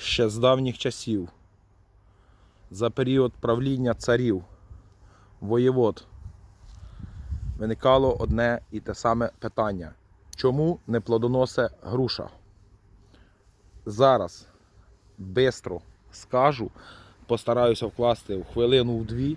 ще з давніх часів, за період правління царів, воєвод, виникало одне і те саме питання. Чому не плодоносе груша? Зараз бистро скажу, постараюся вкласти в хвилину в дві.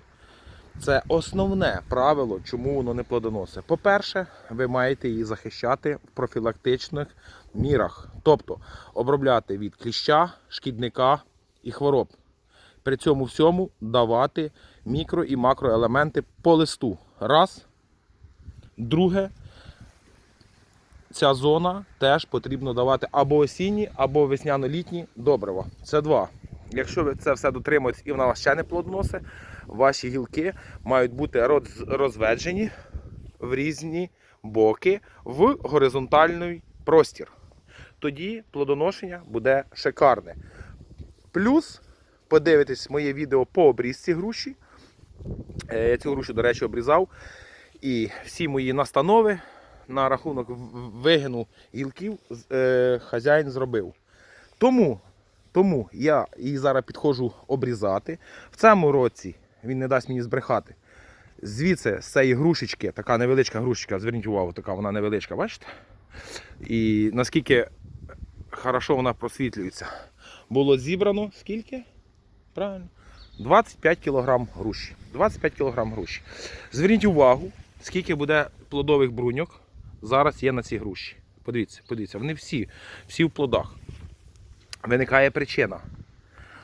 Це основне правило, чому воно не плодоносить. По-перше, ви маєте її захищати в профілактичних мірах, тобто обробляти від кліща, шкідника і хвороб. При цьому всьому давати мікро і макроелементи по листу. Раз. Друге, ця зона теж потрібно давати або осінні, або весняно-літні добрива. Це два. Якщо ви це все дотримуєтесь і вона вас ще не плодоносить, ваші гілки мають бути розведжені в різні боки в горизонтальний простір. Тоді плодоношення буде шикарне. Плюс подивитесь моє відео по обрізці груші. Е, Я цю грушу, до речі, обрізав. І всі мої настанови на рахунок вигину гілків е, хазяїн зробив. Тому, тому я її зараз підходжу обрізати. В цьому році він не дасть мені збрехати. Звідси з цієї грушечки, така невеличка грушечка, зверніть увагу, така вона невеличка, бачите? І наскільки хорошо вона просвітлюється. Було зібрано скільки? Правильно? 25 кг груші. 25 кг груші. Зверніть увагу, скільки буде плодових бруньок зараз є на цій груші. Подивіться, подивіться, вони всі, всі в плодах. Виникає причина.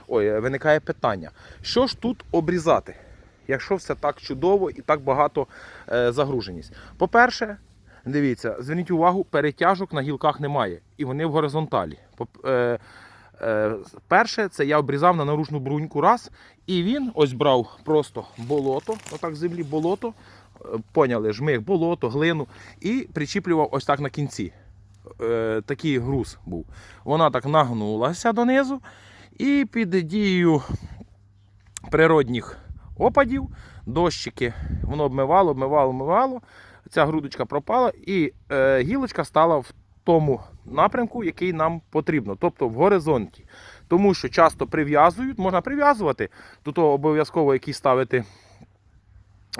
Ой, е, виникає питання. Що ж тут обрізати, якщо все так чудово і так багато е, загруженість? По-перше, дивіться, зверніть увагу, перетяжок на гілках немає. І вони в горизонталі. Е, перше, це я обрізав на наружну бруньку раз, і він ось брав просто болото, отак землі болото, поняли, жмих, болото, глину, і причіплював ось так на кінці. Такий груз був. Вона так нагнулася донизу, і під дією природних опадів, дощики, воно обмивало, обмивало, обмивало. Ця грудочка пропала, і е, гілочка стала в тому напрямку, який нам потрібно, тобто в горизонті. Тому що часто прив'язують, можна прив'язувати, до того обов'язково який ставити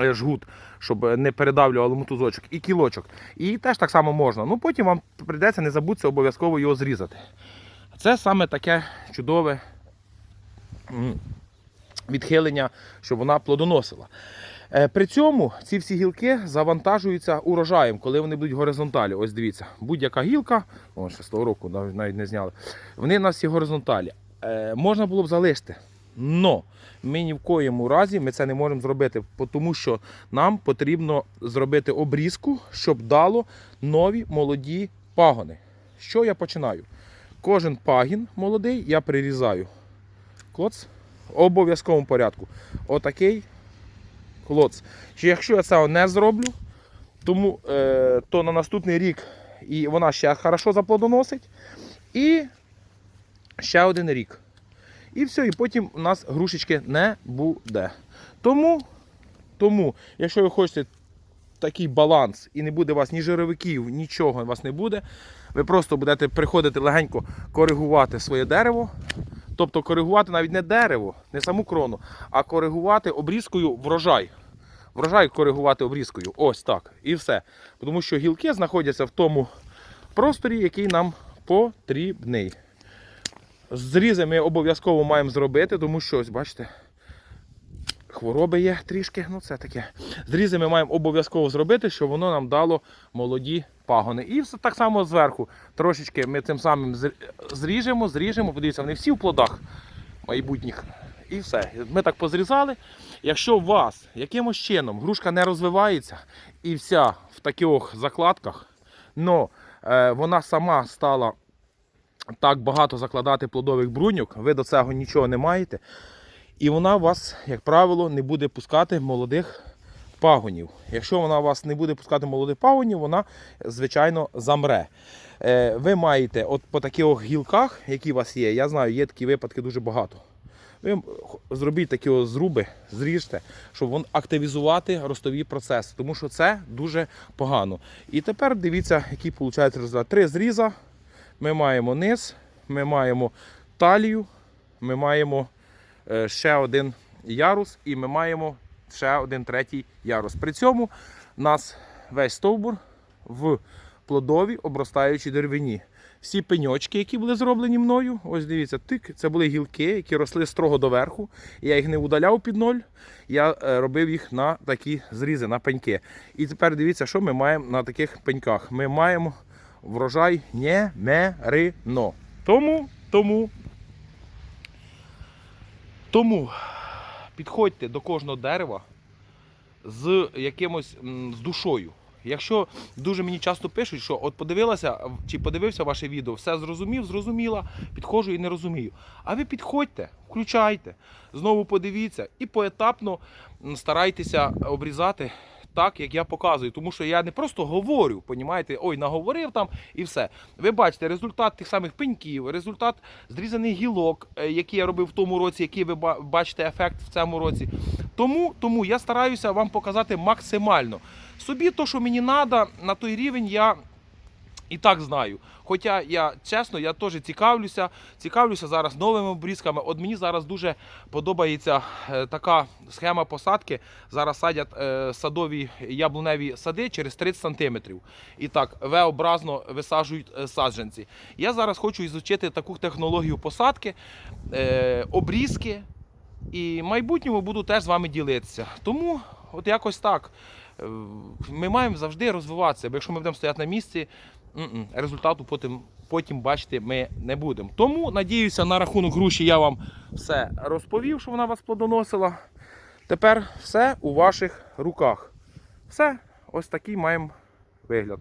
е, жгут, щоб не передавлювало мотузочок, і кілочок. І теж так само можна. Ну потім вам прийдеться не забудьте обов'язково його зрізати. Це саме таке чудове відхилення, щоб вона плодоносила. Е, При цьому ці всі гілки завантажуються урожаєм, коли вони будуть горизонталі. Ось дивіться, будь-яка гілка, о, ще з того року навіть не зняли, вони у нас всі горизонталі. Е, можна було б залишити. Но ми ні в коєму разі ми це не можемо зробити, тому що нам потрібно зробити обрізку, щоб дало нові молоді пагони. Що я починаю? Кожен пагін молодий я прирізаю. Клоц в обов'язковому порядку. Отакий клоц. Чи якщо я це не зроблю, тому, е, то на наступний рік і вона ще хорошо заплодоносить. І ще один рік. І все, і потім у нас грушечки не буде. Тому, тому якщо ви хочете такий баланс і не буде у вас ні жировиків, нічого у вас не буде, ви просто будете приходити легенько коригувати своє дерево. Тобто коригувати навіть не дерево, не саму крону, а коригувати обрізкою врожай. Врожай коригувати обрізкою. Ось так. І все. Тому що гілки знаходяться в тому просторі, який нам потрібний. Зрізи ми обов'язково маємо зробити, тому що, ось бачите, хвороби є трішки, ну це таке. Зрізи ми маємо обов'язково зробити, щоб воно нам дало молоді пагони. І все так само зверху. Трошечки ми тим самим зріжемо, зріжемо, подивіться, вони всі в плодах майбутніх. І все. Ми так позрізали. Якщо у вас якимось чином грушка не розвивається і вся в таких закладках, но е, вона сама стала так багато закладати плодових бруньок, ви до цього нічого не маєте. І вона вас, як правило, не буде пускати молодих пагонів. Якщо вона вас не буде пускати молодих пагонів, вона, звичайно, замре. Е, Ви маєте от по таких гілках, які у вас є, я знаю, є такі випадки дуже багато. Ви зробіть такі зруби, зріжте, щоб вон активізувати ростові процеси, тому що це дуже погано. І тепер дивіться, який виходить результат. Три зріза. Ми маємо низ, ми маємо талію, ми маємо ще один ярус і ми маємо ще один третій ярус. При цьому у нас весь стовбур в плодовій обростаючій деревині. Всі пеньочки, які були зроблені мною, ось дивіться, тик, це були гілки, які росли строго доверху. Я їх не удаляв під ноль, я е, робив їх на такі зрізи, на пеньки. І тепер дивіться, що ми маємо на таких пеньках. Ми маємо врожай немерино. Тому, тому, тому підходьте до кожного дерева з якимось з душою. Якщо дуже мені часто пишуть, що от подивилася чи подивився ваше відео, все зрозумів, зрозуміла, підходжу і не розумію. А ви підходьте, включайте, знову подивіться і поетапно старайтеся обрізати так, як я показую. Тому що я не просто говорю, понімаєте, ой, наговорив там і все. Ви бачите результат тих самих пеньків, результат зрізаних гілок, е, які я робив в тому році, який ви бачите ефект в цьому році. Тому, тому я стараюся вам показати максимально. Собі то, що мені треба, на той рівень я і так знаю. Хоча я чесно, я теж цікавлюся, цікавлюся зараз новими обрізками. От мені зараз дуже подобається е, така схема посадки. Зараз садять е, садові яблуневі сади через 30 сантиметрів. І так, V-образно висаджують е, саджанці. Я зараз хочу ізучити таку технологію посадки, обрізки. І в майбутньому буду теж з вами ділитися. Тому от якось так. Ми маємо завжди розвиватися, бо якщо ми будемо стояти на місці, результату потім, потім бачити ми не будемо. Тому надіюся, на рахунок груші я вам все розповів, що вона вас плодоносила. Тепер все у ваших руках. Все, ось такий маємо вигляд.